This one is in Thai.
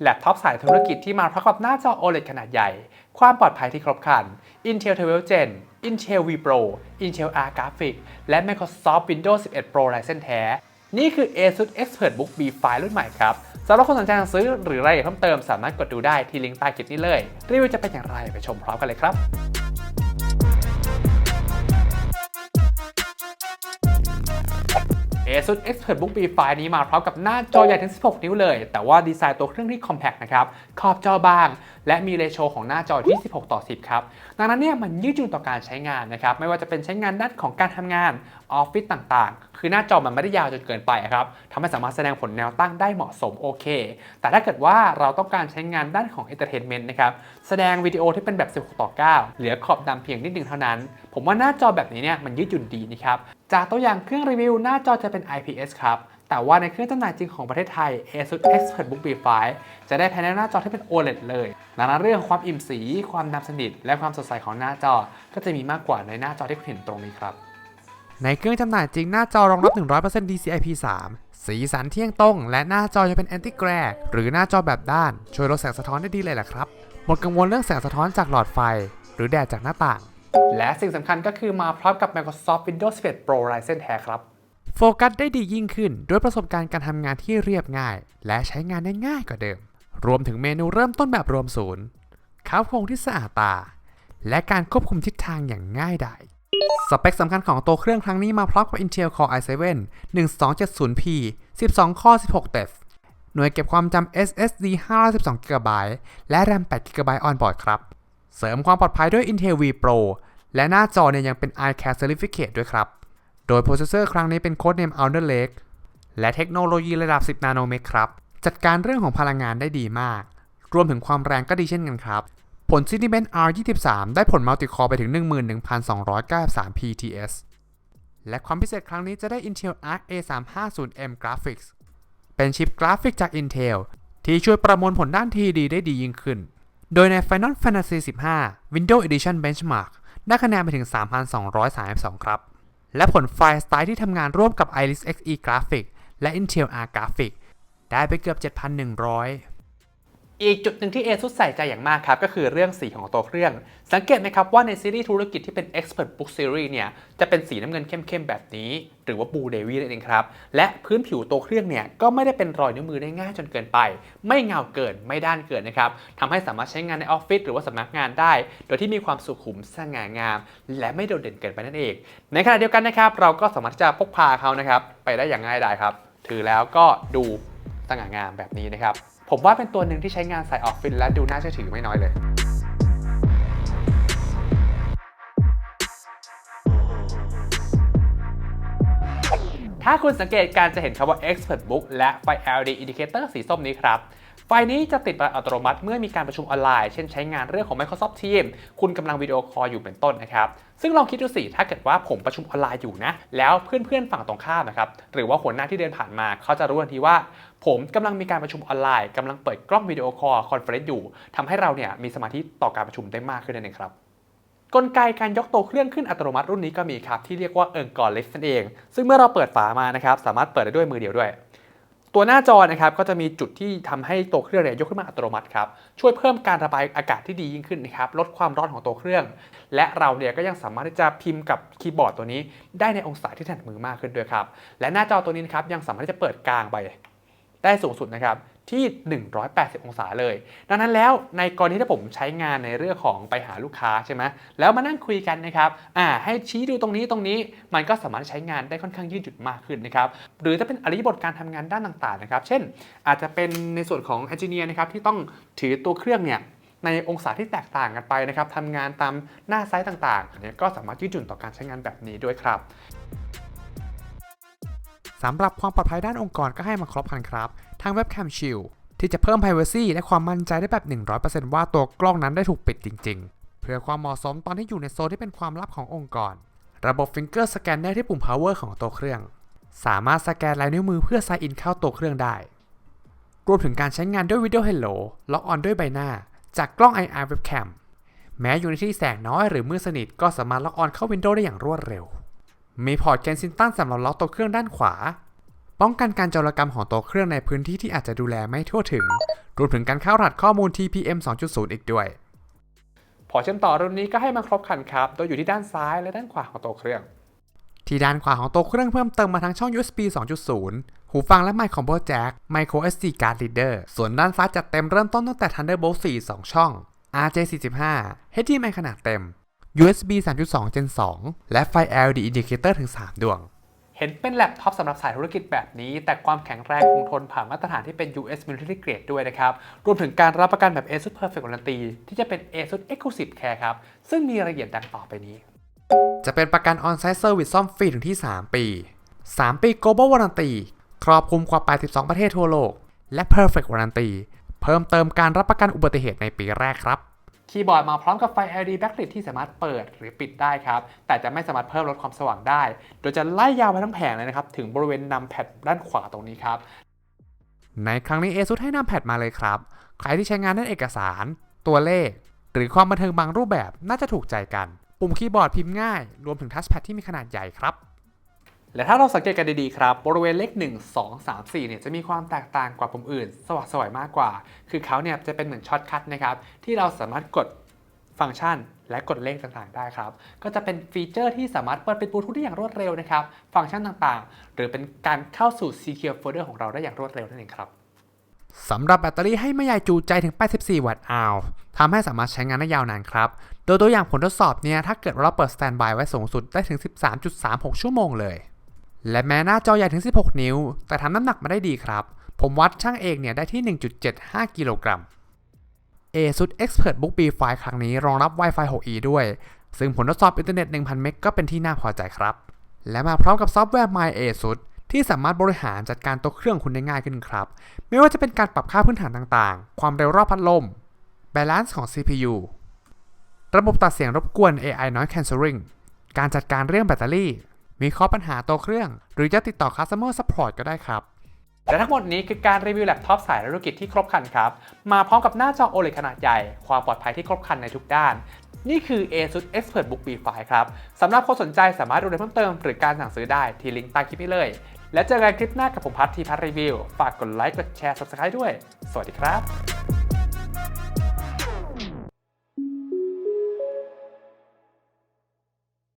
แล็ปท็อปสายธุรกิจที่มาพร้อมกับหน้าจอ OLED ขนาดใหญ่ ความปลอดภัยที่ครบครัน Intel 12 Gen Intel V Pro Intel R Graphics และ Microsoft Windows 11 Pro Ryzen แท้ นี่คือ ASUS ExpertBook B5 รุ่นใหม่ครับสำหรับคนสนใจสั่งซื้อหรือรายละเอียดเพิ่มเติมสามารถกดดูได้ที่ลิงก์ใต้คลิปนี้เลย รีวิวจะเป็นอย่างไรไปชมพร้อมกันเลยครับ ASUS ExpertBook B5 นี้มาพร้อมกับหน้าจอใหญ่ถึง 16 นิ้วเลย แต่ว่าดีไซน์ตัวเครื่องที่ compact นะครับขอบจอบาง และมีเรโชของหน้าจอที่ 16 ต่อ 10 ครับ ดังนั้นเนี่ยมันยืดหยุ่นต่อการใช้งานนะครับ ไม่ว่าจะเป็นใช้งานด้านของการทำงาน ออฟฟิศต่างๆ คือหน้าจอมันไม่ได้ยาวจนเกินไปครับทำให้สามารถแสดงผลแนวตั้งได้เหมาะสมโอเค แต่ถ้าเกิดว่าเราต้องการใช้งานด้านของ Entertainment นต์นะครับ แสดงวิดีโอที่เป็นแบบ 16 ต่อ 9 เหลือขอบดำเพียงนิดนึงเท่านั้น ผมว่าหน้าจอแบบนี้เนี่ยมันยืดหยุ่นดีนะครับ จากตัวอย่างเครื่องรีวิวหน้าจอจะเป็น IPS ครับแต่ว่าในเครื่องจำหน่ายจริงของประเทศไทย ASUS ExpertBook B5 จะได้แผงหน้าจอที่เป็น OLED เลยดังนั้นเรื่องของความอิ่มสี ความดำสนิท และความสดใสของหน้าจอ ก็จะมีมากกว่าในหน้าจอที่คุณเห็นตรงนี้ครับ ในเครื่องจำหน่ายจริงหน้าจอรองรับ 100% DCI-P3 สีสันเที่ยงตรง และหน้าจอจะเป็น anti glare หรือหน้าจอแบบด้าน ช่วยลดแสงสะท้อนได้ดีเลยแหละครับ หมดกังวลเรื่องแสงสะท้อนจากหลอดไฟ หรือแดดจากหน้าต่าง และสิ่งสำคัญก็คือมาพร้อมกับ Microsoft Windows 11 Pro Ryzen แท้ครับ โฟกัสได้ดียิ่งขึ้น ด้วยประสบการณ์การทำงานที่เรียบง่าย และใช้งานได้ง่ายกว่าเดิม รวมถึงเมนูเริ่มต้นแบบรวมศูนย์ข้าวโครงที่สะอาดตา และการควบคุมทิศทางอย่างง่ายดายส เปคสำคัญของตัวเครื่องครั้งนี้มาพร้อมกับ Intel Core i7 1270p 12 Core 16 t e f หน่วยเก็บความจำ SSD 512 GB และ RAM 8 GB on-board ครับ เสริมความปลอดภัยด้วย Intel V Pro และหน้าจอเนี่ยยังเป็น iCare Certificate ด้วยครับ โดยโปรเซสเซอร์ครั้งนี้เป็น Codename Alder Lake และเทคโนโลยีระดับ 10 นาโนเมตรครับ จัดการเรื่องของพลังงานได้ดีมาก รวมถึงความแรงก็ดีเช่นกันครับ ผล Cinebench R23 ได้ผล Multi-Core ไปถึง 11,293 PTS และความพิเศษครั้งนี้จะได้ Intel Arc A350M Graphics เป็นชิปกราฟิกจาก Intel ที่ช่วยประมวลผลด้าน TD ได้ดียิ่งขึ้น โดยใน Final Fantasy 15 Windows Edition Benchmark ได้คะแนนไปถึง 3,232 ครับ และผลไฟล์สไตล์ที่ทำงานร่วมกับ Iris Xe Graphics และ Intel Arc Graphics ได้ไปเกือบ 7,100 อีกจุดหนึ่งที่ ASUS ใส่ใจอย่างมากครับ ก็คือเรื่องสีของตัวเครื่อง สังเกตไหมครับว่าในซีรีส์ธุรกิจที่เป็น Expert Book Series เนี่ย จะเป็นสีน้ำเงินเข้มๆ แบบนี้ หรือว่า Blue Navy นั่นเองครับ และพื้นผิวตัวเครื่องเนี่ย ก็ไม่ได้เป็นรอยนิ้วมือได้ง่ายจนเกินไป ไม่เงาเกินไม่ด้านเกินนะครับทำให้สามารถใช้งานในออฟฟิศหรือว่าสำนักงานได้ โดยที่มีความสุขุมสง่างาม และไม่โดดเด่นเกินไปนั่นเอง ในขณะเดียวกันนะครับเราก็สามารถจะพกพาเขานะครับไปได้อย่างง่ายดายครับถือแล้วก็ดูสง่างามแบบนี้นะครับ ผมว่าเป็นตัวหนึ่งที่ใช้งานสายออฟฟิศและดูน่าเชื่อถือไม่น้อยเลยถ้าคุณสังเกตการจะเห็นคำว่า Expert Book และไฟ LED Indicator สีส้มนี้ครับ ไฟนี้จะติดมาอัตโนมัติเมื่อมีการประชุมออนไลน์ เช่นใช้งานเรื่องของ Microsoft Teams คุณกำลังวิดีโอคอลอยู่เป็นต้นนะครับ ซึ่งลองคิดดูสิ ถ้าเกิดว่าผมประชุมออนไลน์อยู่นะ แล้วเพื่อนๆฝั่งตรงข้ามนะครับ หรือว่าหัวหน้าที่เดินผ่านมา เขาจะรู้ทันทีว่า ผมกำลังมีการประชุมออนไลน์กำลังเปิดกล้องวิดีโอคอลคอนเฟอเรนซ์อยู่ทำให้เราเนี่ยมีสมาธิต่อการประชุมได้มากขึ้นนั่นเองครับกลไกการยกตัวเครื่องขึ้นอัตโนมัติรุ่นนี้ก็มีครับที่เรียกว่าเอิงกอลิฟนั่นเอง ซึ่งเมื่อเราเปิดฝามานะครับสามารถเปิดได้ด้วยมือเดียวด้วย ตัวหน้าจอนะครับก็จะมีจุดที่ทำให้ตัวเครื่องเนี่ยยกขึ้นมาอัตโนมัติครับช่วยเพิ่มการระบายอากาศที่ดียิ่งขึ้นนะครับลดความร้อนของตัวเครื่อง และเราเนี่ยก็ยังสามารถที่จะพิมพ์กับคีย์บอร์ดตัวนี้ ได้ในองศาที่ถนัดมือมากขึ้นด้วยครับและหน้าจอตัวนี้นครับยังสามารถที่จะเปิดกลางไปได้สูงสุดนะครับ ที่ 180 องศาเลย ดังนั้นแล้วในกรณีที่ผมใช้งานในเรื่องของไปหาลูกค้าใช่ไหมแล้วมานั่งคุยกันนะครับอ่าให้ชี้ดูตรงนี้ตรงนี้มันก็สามารถใช้งานได้ค่อนข้างยืดหยุ่นมากขึ้นนะครับหรือถ้าเป็นอริยบทการทำงานด้านต่างๆนะครับเช่น อาจจะเป็นในส่วนของเอนจิเนียร์นะครับที่ต้องถือตัวเครื่องเนี่ยในองศาที่แตกต่างกันไปนะครับทำงานตามหน้าไซต์ต่างๆอันนี้ก็สามารถยืดหยุ่นต่อการใช้งานแบบนี้ด้วยครับสำหรับความปลอดภัยด้านองค์กรก็ให้มาครบคันครับ ทางเว็บ Cam Shield ที่จะเพิ่ม Privacy และความมั่นใจได้แบบ 100%ว่าตัวกล้องนั้นได้ถูกปิดจริง ๆ เพื่อความเหมาะสมตอนที่อยู่ในโซนที่เป็นความลับขององค์กร ระบบ Finger Scanner ที่ปุ่ม Power ของตัวเครื่อง สามารถสแกนลายนิ้วมือเพื่อ Sign In เข้าตัวเครื่องได้ รวมถึงการใช้งานด้วย Video Hello ล็อกออนด้วยใบหน้า จากกล้อง IR Webcam แม้อยู่ในที่แสงน้อยหรือมืดสนิทก็สามารถล็อกออนเข้า Windows ได้อย่างรวดเร็ว มีพอร์ต Kensington สำหรับล็อกตัวเครื่องด้านขวา ป้องกันการโจรกรรมของตัวเครื่องในพื้นที่ที่อาจจะดูแลไม่ทั่วถึง รวมถึงการเข้ารหัสข้อมูล TPM 2.0 อีกด้วย พอเชื่อมต่อรุ่นนี้ก็ให้มาครบครันครับ โดยอยู่ที่ด้านซ้ายและด้านขวาของตัวเครื่อง ที่ด้านขวาของตัวเครื่องเพิ่มเติมมาทั้งช่อง USB 2.0 หูฟังและไมค์คอมโบแจ็ค Micro SD card reader ส่วนด้านซ้ายจัดเต็มเริ่มต้นตั้งแต่ Thunderbolt 4 2 ช่อง RJ45 HDMI ขนาดเต็ม USB 3.2 Gen 2 และไฟ LED indicator ถึง 3 ดวง เห็นเป็นแล็ปท็อปสำหรับสายธุรกิจแบบนี้ แต่ความแข็งแรงคงทนผ่านมาตรฐานที่เป็น US Military Grade ด้วยนะครับ รวมถึงการรับประกันแบบ ASUS Perfect Warranty ที่จะเป็น ASUS Exclusive Care ครับ ซึ่งมีรายละเอียดดังต่อไปนี้ จะเป็นประกัน On-Site Service ซ่อมฟรีถึงที่ 3 ปี 3 ปี Global Warranty ครอบคลุมกว่า 82 ประเทศทั่วโลก และ Perfect Warranty เพิ่มเติมการรับประกันอุบัติเหตุในปีแรกครับ คีย์บอร์ดมาพร้อมกับไฟ LED backlit ที่สามารถเปิดหรือปิดได้ครับ แต่จะไม่สามารถเพิ่มลดความสว่างได้ โดยจะไล่ยาวไปทั้งแผงเลยนะครับ ถึงบริเวณนำแพดด้านขวาตรงนี้ครับ ในครั้งนี้ ASUS ให้นำแพดมาเลยครับ ใครที่ใช้งานด้านเอกสาร ตัวเลข หรือความบันเทิงบางรูปแบบน่าจะถูกใจกัน ปุ่มคีย์บอร์ดพิมพ์ง่าย รวมถึงทัชแพดที่มีขนาดใหญ่ครับ และถ้าเราสังเกตกันดีๆครับ บริเวณเลข 1 2 3 4เนี่ยจะมีความแตกต่างกว่าปุ่มอื่น สว่างสวยมากกว่า คือเขาเนี่ยจะเป็นเหมือนช็อตคัทนะครับที่เราสามารถกดฟังก์ชันและกดเลขต่างๆ ได้ครับ ก็จะเป็นฟีเจอร์ที่สามารถเปิดปิดบลูทูธได้อย่างรวดเร็วนะครับ ฟังก์ชันต่างๆ หรือเป็นการเข้าสู่ Secure Folder ของเราได้อย่างรวดเร็วนั่นเองครับสำหรับแบตเตอรี่ให้ไม่ใหญ่จูใจถึง 84 วัตต์อาวทำให้สามารถใช้งานได้ยาวนานครับ โดยตัวอย่างผลทดสอบเนี่ยถ้าเกิดเราเปิดสแตนบายไว้สูงสุดได้ถึง 13.36 ชั่วโมงเลย และแม้หน้าจอใหญ่ถึง 16 นิ้ว แต่ทำน้ำหนักมาได้ดีครับ ผมวัดช่างเองเนี่ยได้ที่ 1.75 กิโลกรัม ASUS Expert Book B5 ครั้งนี้รองรับ Wi-Fi 6E ด้วย ซึ่งผลทดสอบอินเทอร์เน็ต 1,000 เมกก็เป็นที่น่าพอใจครับ และมาพร้อมกับซอฟต์แวร์ My ASUS ที่สามารถบริหารจัดการตัวเครื่องคุณได้ง่ายขึ้นครับ ไม่ว่าจะเป็นการปรับค่าพื้นฐานต่างๆ ความเร็วรอบพัดลม Balance ของ CPU ระบบตัดเสียงรบกวน AI Noise Cancelling การจัดการเรื่องแบตเตอรี่ มีข้อปัญหาตัวเครื่อง หรือจะติดต่อ Customer Support ก็ได้ครับ และทั้งหมดนี้คือการรีวิวแล็ปท็อปสายธุรกิจที่ครบครันครับ มาพร้อมกับหน้าจอ OLED ขนาดใหญ่ ความปลอดภัยที่ครบครันในทุกด้าน นี่คือ ASUS Expert Book B5 ครับสำหรับคนสนใจสามารถดูรายละเอียดเพิ่มเติม หรือการสั่งซื้อได้ที่ลิงก์ใต้คลิปนี้เลย และเจอกันคลิปหน้ากับผมพัททีพัทรีวิว ฝากกดไลค์ กดแชร์ Subscribe ด้วย สวัสดีครับ